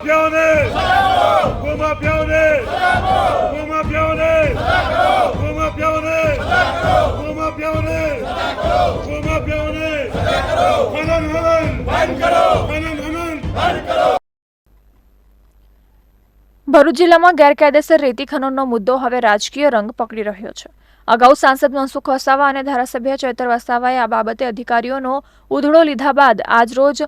ભૂમાફિયાઓને ભૂમાફિયાઓને ભૂમાફિયાઓને ભૂમાફિયાઓને ભૂમાફિયાઓને ભૂમાફિયાઓને હનન હનન હનન હનન ભરૂચ જિલ્લામાં ગેરકાયદેસર રેતી ખનનનો મુદ્દો હવે રાજકીય રંગ પકડી રહ્યો છે. અગાઉ સાંસદ મનસુખ વસાવા અને ધારાસભ્ય ચૈતર વસાવાએ આ બાબતે અધિકારીઓનો ઉધડો લીધા બાદ આજરોજ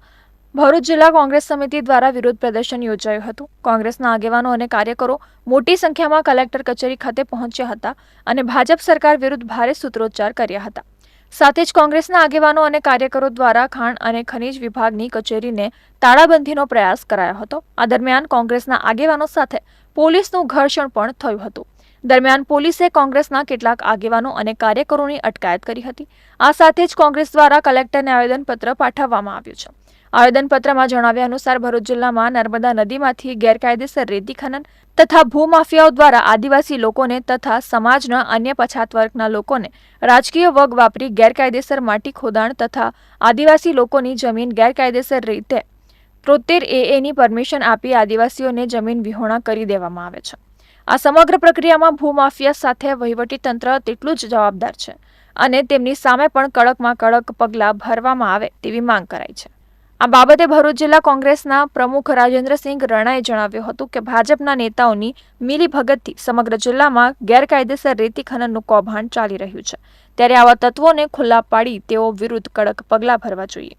ભરૂચ જિલ્લા કોંગ્રેસ સમિતિ દ્વારા વિરોધ પ્રદર્શન યોજાયું હતું. કોંગ્રેસના આગેવાનો અને કાર્યકરો મોટી સંખ્યામાં કલેક્ટર કચેરી ખાતે પહોંચ્યા હતા અને ભાજપ સરકાર વિરુદ્ધ ભારે સૂત્રોચ્ચાર કર્યા હતા. સાથે જ કોંગ્રેસના આગેવાનો અને કાર્યકરો દ્વારા ખાણ અને ખનીજ વિભાગની કચેરીને તાળાબંધીનો પ્રયાસ કરાયો હતો. આ દરમિયાન કોંગ્રેસના આગેવાનો સાથે પોલીસનું ઘર્ષણ પણ થયું હતું. દરમિયાન પોલીસે કોંગ્રેસના કેટલાક આગેવાનો અને કાર્યકરોની અટકાયત કરી હતી. આ સાથે જ કોંગ્રેસ દ્વારા કલેક્ટરને આવેદનપત્ર પાઠવવામાં આવ્યું છે. આવેદનપત્રમાં જણાવ્યા અનુસાર ભરૂચ જિલ્લામાં નર્મદા નદીમાંથી ગેરકાયદેસર રેતી ખનન તથા ભૂમાફિયાઓ દ્વારા આદિવાસી લોકોને તથા સમાજના અન્ય પછાત વર્ગના લોકોને રાજકીય વગ વાપરી ગેરકાયદેસર માટી ખોદાણ તથા આદિવાસી લોકોની જમીન ગેરકાયદેસર રીતે તોતેર એએની પરમિશન આપી આદિવાસીઓને જમીન વિહોણા કરી દેવામાં આવે છે. આ સમગ્ર પ્રક્રિયામાં ભૂમાફિયા સાથે વહીવટીતંત્ર તેટલું જ જવાબદાર છે અને તેમની સામે પણ કડકમાં કડક પગલાં ભરવામાં આવે તેવી માંગ કરાઈ છે. આ બાબતે ભરૂચ જિલ્લા કોંગ્રેસના પ્રમુખ રાજેન્દ્રસિંહ રણાએ જણાવ્યું હતું કે ભાજપના નેતાઓની મિલીભગતથી સમગ્ર જિલ્લામાં ગેરકાયદેસર રેતી ખનનનું કૌભાંડ ચાલી રહ્યું છે. ત્યારે આવા તત્વોને ખુલ્લા પાડી તેઓ વિરુદ્ધ કડક પગલાં ભરવા જોઈએ.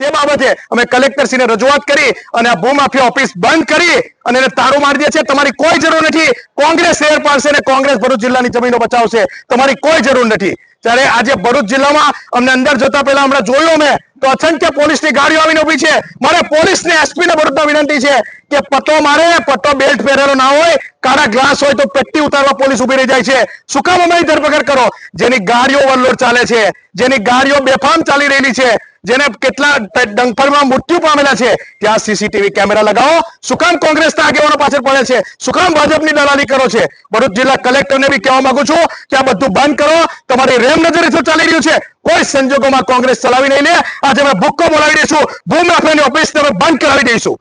તે બાબતે અમે કલેક્ટરશ્રીને રજૂઆત કરી અને આ ભૂમાફિયા ઓફિસ બંધ કરી અને એને તારું મારી દે છે. તમારી કોઈ જરૂર નથી. કોંગ્રેસ શહેર પાડશે અને કોંગ્રેસ ભરૂચ જિલ્લાની જમીનો બચાવશે. તમારી કોઈ જરૂર નથી. ત્યારે આજે ભરૂચ જિલ્લામાં અમને અંદર જતા પહેલા હમણાં જોયું મેં, તો અસંખ્ય પોલીસની ગાડીઓ આવીને ઊભી છે. મારે પોલીસને એસપી ને ભરૂચના વિનંતી છે કે પટ્ટો મારે પટ્ટો બેલ્ટ પહેરેલો ના હોય, કાળા ગ્લાસ હોય તો પેટ્ટી ઉતારવા પોલીસ ઊભી રહી જાય છે. શું કામ અમારી ધરપકડ કરો? જેની ગાડીઓ ઓવરલોડ ચાલે છે, જેની ગાડીઓ બેફામ ચાલી રહેલી છે જેને કેટલા ડંફરમાં મૃત્યુ પામેલા છે. ત્યાં સીસીટીવી કેમેરા લગાવો. સુકામ કામ કોંગ્રેસના આગેવાનો પાછળ પડે છે. સુકામ ભાજપની દલાલી કરો છે. ભરૂચ જિલ્લા કલેક્ટરને બી કહેવા માંગુ છું કે આ બધું બંધ કરો. તમારી રેમ નજરે શું ચાલી રહ્યું છે. કોઈ સંજોગોમાં કોંગ્રેસ ચલાવી નહીં લે. આજે અમે ભૂક્કો બોલાવી દઈશું. ભૂમાફિયાની ઓફિસ તમે બંધ કરાવી દઈશું.